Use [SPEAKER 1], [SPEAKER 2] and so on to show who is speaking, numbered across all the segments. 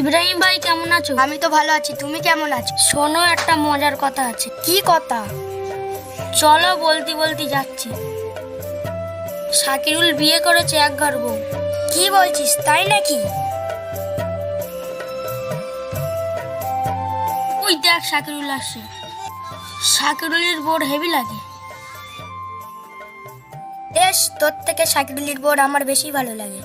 [SPEAKER 1] ইব্রাহিম ভাই কেমন আছো?
[SPEAKER 2] আমি তো ভালো আছি তুমি কেমন আছো?
[SPEAKER 1] শোনো একটা মজার কথা আছে।
[SPEAKER 2] কি কথা?
[SPEAKER 1] চলো বলতে বলতে যাচ্ছি। শাকিরুল বিয়ে করেছে এক ঘর বউ।
[SPEAKER 2] কি বলছিস তাই নাকি?
[SPEAKER 1] ওই দেখ শাকিরুল আসছে। শাকিরুলের বোর্ড হেভি লাগে।
[SPEAKER 2] বেশ তোর থেকে সাকিরুলির বোর্ড আমার বেশি ভালো লাগে।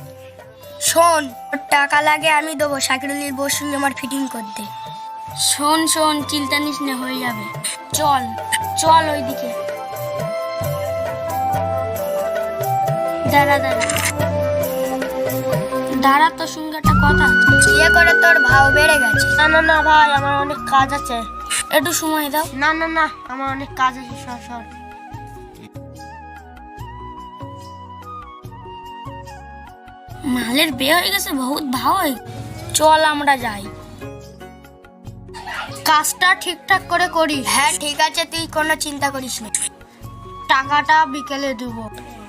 [SPEAKER 2] শোন টাকা লাগে আমি দেবো সাকিরুলির বোর্ড সঙ্গে আমার ফিটিং করতে।
[SPEAKER 1] শোন শোন চিন্তা নিস না হয়ে যাবে। চল চল ওইদিকে। দাঁড়া দাঁড়া। দাঁড়া তোর সঙ্গে একটা কথা।
[SPEAKER 2] বিয়ে করে তোর ভাও বেড়ে গেছে।
[SPEAKER 1] না না না ভাই আমার অনেক কাজ আছে। একটু সময় দাও। না না না আমার অনেক কাজ আছে সর সর। মালের বিয়ে হয়ে গেছে বহুত ভাই। চল আমরা যাই। কাজটা ঠিকঠাক করে করি
[SPEAKER 2] হ্যাঁ ঠিক আছে তুই কোনো চিন্তা করিস না।
[SPEAKER 1] টাকাটা বিকেলে দেব।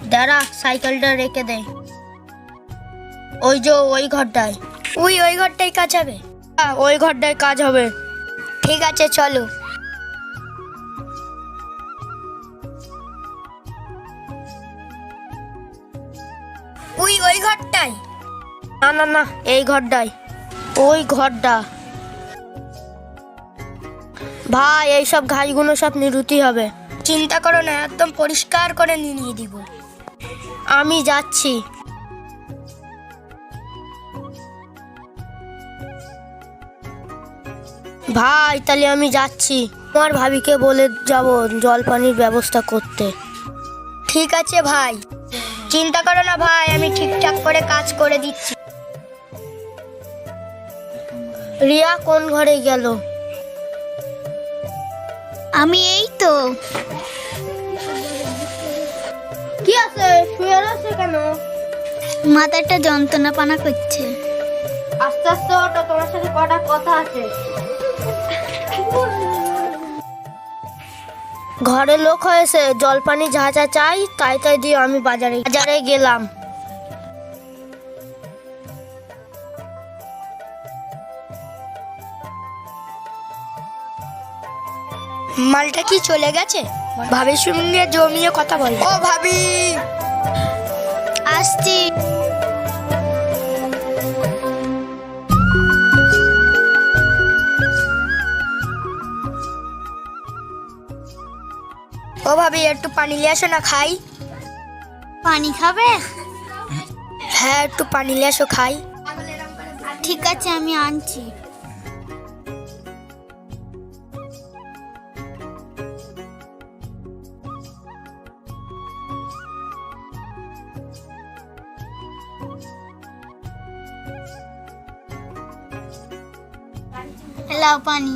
[SPEAKER 1] দাঁড়া সাইকেলটা রেখে দে। ওই যে ওই ঘরটায়।
[SPEAKER 2] ওই ওই ঘরটাই কাজ হবে।
[SPEAKER 1] হ্যাঁ, ওই ঘরটায় কাজ হবে।
[SPEAKER 2] ঠিক আছে চলো। ওই ওই ঘরটাই
[SPEAKER 1] না না না, এই ঘরটায়। ওই ঘরটা। ভাই এইসব ঘাসগুলো সব নিরুতি হবে।
[SPEAKER 2] চিন্তা করো না, একদম পরিষ্কার করে নিয়ে দিব।
[SPEAKER 1] আমি যাচ্ছি। ভাই, তাহলে আমি যাচ্ছি। আমার ভাবিকে বলে যাব জল পানির ব্যবস্থা করতে।
[SPEAKER 2] ঠিক আছে, ভাই। চিন্তা করো না ভাই আমি ঠিকঠাক করে কাজ করে দিচ্ছি।
[SPEAKER 1] রিয়া কোন ঘরে গেল?
[SPEAKER 3] আমি এই তো।
[SPEAKER 1] কি আছে? শুয়ে আছে কেন?
[SPEAKER 3] মাথাটা যন্ত্রণা পানা করছে।
[SPEAKER 1] আস্তে আস্তে ওটা তোমার সাথে কটা কথা আছে। ঘরে লোক হয়েছে জল পানি যা যা চাই, তাই তাই দিয়ে আমি বাজারে বাজারে গেলাম।
[SPEAKER 2] মালটা কি চলে গেছে? ভাবির সঙ্গে জমিয়ে কথা বল। ও ভাবি! ও ভাবি একটু পানি নিয়ে আসো না খাই।
[SPEAKER 3] পানি খাবে?
[SPEAKER 2] হ্যাঁ একটু পানি নিয়ে আসো খাই।
[SPEAKER 3] ঠিক আছে আমি আনছি। লাও পানি।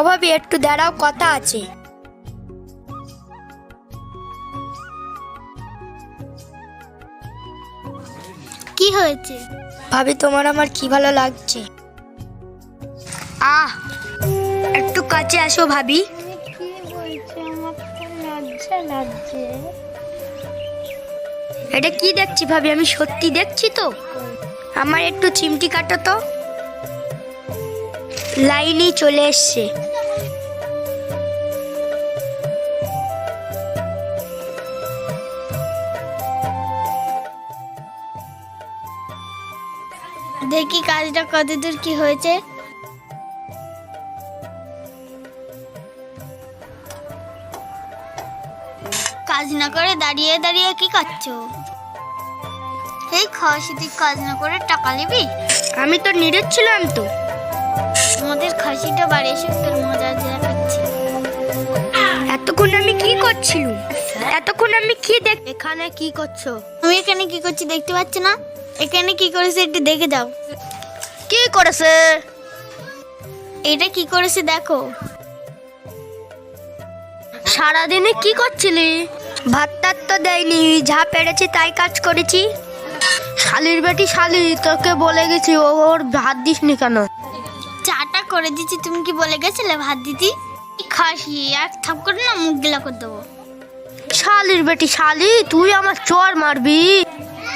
[SPEAKER 2] ও ভাবি একটু দাঁড়াও কথা আছে।
[SPEAKER 3] কি হয়েছে?
[SPEAKER 2] ভাবি তোমার আমার কি ভালো লাগছে? আহ একটু কাছে আসো ভাবি। এটা কি দেখছি ভাবি? আমি সত্যি দেখছি তো? আমার একটু চিমটি কাটো তো। লাইনই চলে এসছে।
[SPEAKER 3] দেখি কাজটা কতদূর কি হয়েছে? কাজ না করে দাঁড়িয়ে দাঁড়িয়ে কি করছ? এই খাসি তুই কাজ না করে টাকা নিবি?
[SPEAKER 2] আমি তো নিরুচ্ছিলাম তো।
[SPEAKER 3] আমাদের খাসিটা বাড়ি এসে তোর মজা দেখাচ্ছি
[SPEAKER 2] এতক্ষণ আমি কি করছিলাম? এতক্ষণ আমি কি দেখ
[SPEAKER 1] এখানে কি করছ?
[SPEAKER 3] আমি এখানে কি করছি দেখতে পাচ্ছ না? এখানে কি করেছে একটু দেখে যাও।
[SPEAKER 1] কি করেছে?
[SPEAKER 3] এটা কি করেছে দেখো।
[SPEAKER 1] সারাদিনে কি করছিলি?
[SPEAKER 2] ভাত টাত তো দেয়নি যা পেরেছি তাই কাজ করেছি। শালির বেটি শালি তোকে বলে গেছি ও ওর ভাত দিস নি কেন?
[SPEAKER 3] চাটা করে দিচ্ছি তুমি কি বলে গেছিলে ভাত দিতি? খাসি? এক থাপ করে না মুখ গিলা করে দেবো।
[SPEAKER 2] শালির বেটি শালি তুই আমার চর মারবি।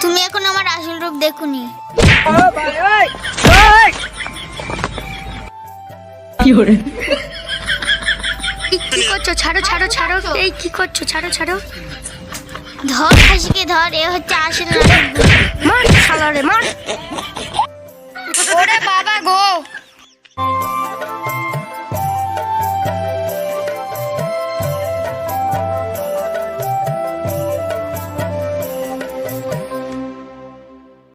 [SPEAKER 3] তুমি এখন আমার আসল রূপ দেখুনি।
[SPEAKER 4] কি করছ? ছাড়ো ছাড়ো ছাড়ো। এই কি করছ? ছাড়ো ছাড়ো।
[SPEAKER 3] ধর খাসিকে ধর এ হচ্ছে আসল
[SPEAKER 2] মার শালারে মার।
[SPEAKER 4] ওরে বাবা গো।